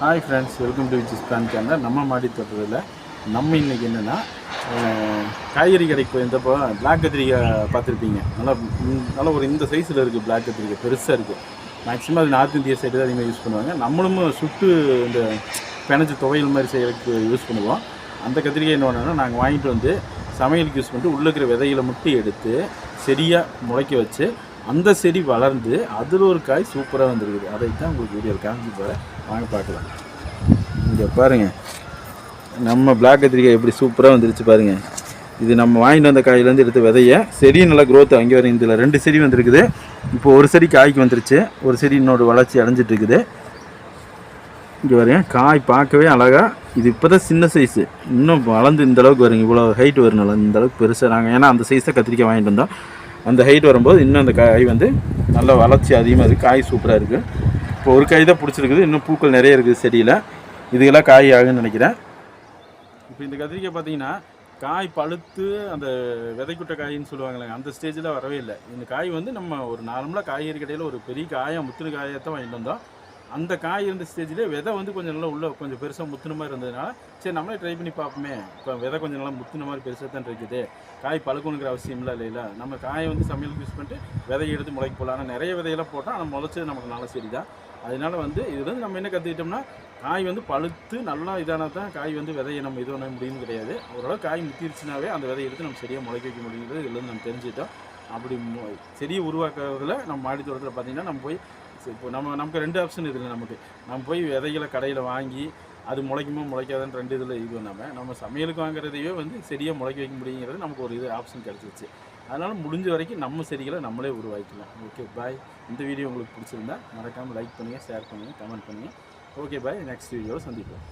Hi friends welcome to which plan channel நம்ம மாடி தோட்டத்தில் நம்ம இன்றைக்கி என்னென்னா காய்கறி கடைக்கு போயிருந்தப்போ பிளாக் கத்திரிக்காய் பார்த்துருப்பீங்க. நல்லா நல்லா ஒரு இந்த சைஸில் இருக்குது பிளாக் கத்திரிக்காய் பெருசாக இருக்குது மேக்ஸிமம் அது நார்த் இந்தியா சைடு தான் அதிகமாக யூஸ் பண்ணுவாங்க. நம்மளும் சுட்டு இந்த பிணைஞ்சு துவையல் மாதிரி செய்யறதுக்கு யூஸ் பண்ணுவோம். அந்த கத்திரிக்காய் என்ன பண்ணோம்னா நாங்கள் வாங்கிட்டு வந்து சமையலுக்கு யூஸ் பண்ணிட்டு உள்ளே இருக்கிற விதைகளை மட்டும் எடுத்து செடியாக முளைக்க வச்சு அந்த செடி வளர்ந்து அதில் ஒரு காய் சூப்பராக வந்துருக்குது. அதை தான் உங்களுக்கு வீடியோ காமிச்சு போகிறேன் வாங்க பார்க்கலாம். இங்கே பாருங்கள் நம்ம பிளாக் கத்திரிக்காய் எப்படி சூப்பராக வந்துருச்சு பாருங்கள் இது நம்ம வாங்கிட்டு வந்த காயிலேருந்து எடுத்த விதைய செடியும் நல்லா க்ரோத் அங்கே வரும் இதில் ரெண்டு செடி வந்திருக்குது. இப்போ ஒரு செடி காய்க்கு வந்துருச்சு. ஒரு செடி இன்னொரு வளர்ச்சி அடைஞ்சிட்ருக்குது. இங்கே பாருங்க காய் பார்க்கவே அழகாக இது இப்போ தான் சின்ன சைஸு இன்னும் வளர்ந்து இந்த அளவுக்கு வருங்க. இவ்வளோ ஹைட் வரனால இந்த அளவுக்கு பெருசாக நாங்கள் ஏன்னா அந்த சைஸை கத்திரிக்காய் வாங்கிட்டு வந்தோம். அந்த ஹைட் வரும்போது இன்னும் அந்த காய் வந்து நல்ல வளர்ச்சி அதிகமாக இருக்குது காய் சூப்பராக இருக்குது இப்போ ஒரு காய் தான் பிடிச்சிருக்குது. இன்னும் பூக்கள் நிறைய இருக்குது செடியில். இதுக்கெல்லாம் காய் ஆகுன்னு நினைக்கிறேன். இப்போ இந்த கத்திரிக்காய் பார்த்தீங்கன்னா காய் பழுத்து அந்த விதைக்குட்ட காயின்னு சொல்லுவாங்களே அந்த ஸ்டேஜில் வரவே இல்லை. இந்த காய் வந்து நம்ம ஒரு நார்மலாக காய்கறி கடையில் ஒரு பெரிய காயாக முத்துன காயத்தான் தான் வாங்கிட்டு வந்தோம். அந்த காய் இருந்த ஸ்டேஜ்லேயே விதை வந்து கொஞ்சம் நல்லா உள்ள கொஞ்சம் பெருசாக முத்துன மாதிரி இருந்ததுனால சரி நம்மளே ட்ரை பண்ணி பார்ப்போமே. இப்போ விதை கொஞ்சம் நல்லா முத்துன மாதிரி பெருசாக தான் இருக்குது. காய் பழுக்கணுங்கிற அவசியம் இல்லைல்ல நம்ம காயை வந்து சமையலுக்கு யூஸ் பண்ணிட்டு விதையை எடுத்து முளைக்க போகலாம் ஆனால் நிறைய விதையெல்லாம் போட்டால் ஆனால் முளைச்சது நமக்கு நல்ல சரி தான் அதனால வந்து இதுலேருந்து நம்ம என்ன கற்றுக்கிட்டோம்னா காய் வந்து பழுத்து நல்லா இதானால் தான் காய் வந்து விதையை நம்ம இது பண்ண முடியும்னு கிடையாது. ஓரளவு காய் முத்திருச்சுனாவே அந்த விதையை எடுத்து நம்ம சரியாக முளைக்க வைக்க முடியுங்கிறது இதுலேருந்து நம்ம தெரிஞ்சுக்கிட்டோம். அப்படி மு- செடியை உருவாக்குறதுல நம்ம மாடி தோட்டத்தில் பார்த்திங்கன்னா நம்ம போய் இப்போ நம்ம நமக்கு ரெண்டு ஆப்ஷன் இதில் நமக்கு. நம்ம போய் விதைகளை கடையில் வாங்கி அது முளைக்குமோ முளைக்காதுன்னு ரெண்டு இதில் இது நம்ம நம்ம சமையலுக்கு வாங்குறதையே வந்து செடியாக முளைக்க வைக்க முடியுங்கிறது நமக்கு ஒரு இது ஆப்ஷன் கிடச்சிருச்சு. அதனால் முடிஞ்ச வரைக்கும் நம்ம செடிகளை நம்மளே உருவாக்கிக்கலாம். ஓகே பாய் இந்த வீடியோ உங்களுக்கு பிடிச்சிருந்தா மறக்காமல் லைக் பண்ணுங்கள் ஷேர் பண்ணுங்கள் கமெண்ட் பண்ணுங்கள் ஓகே பாய் நெக்ஸ்ட் வீடியோவில் சந்திப்போம்.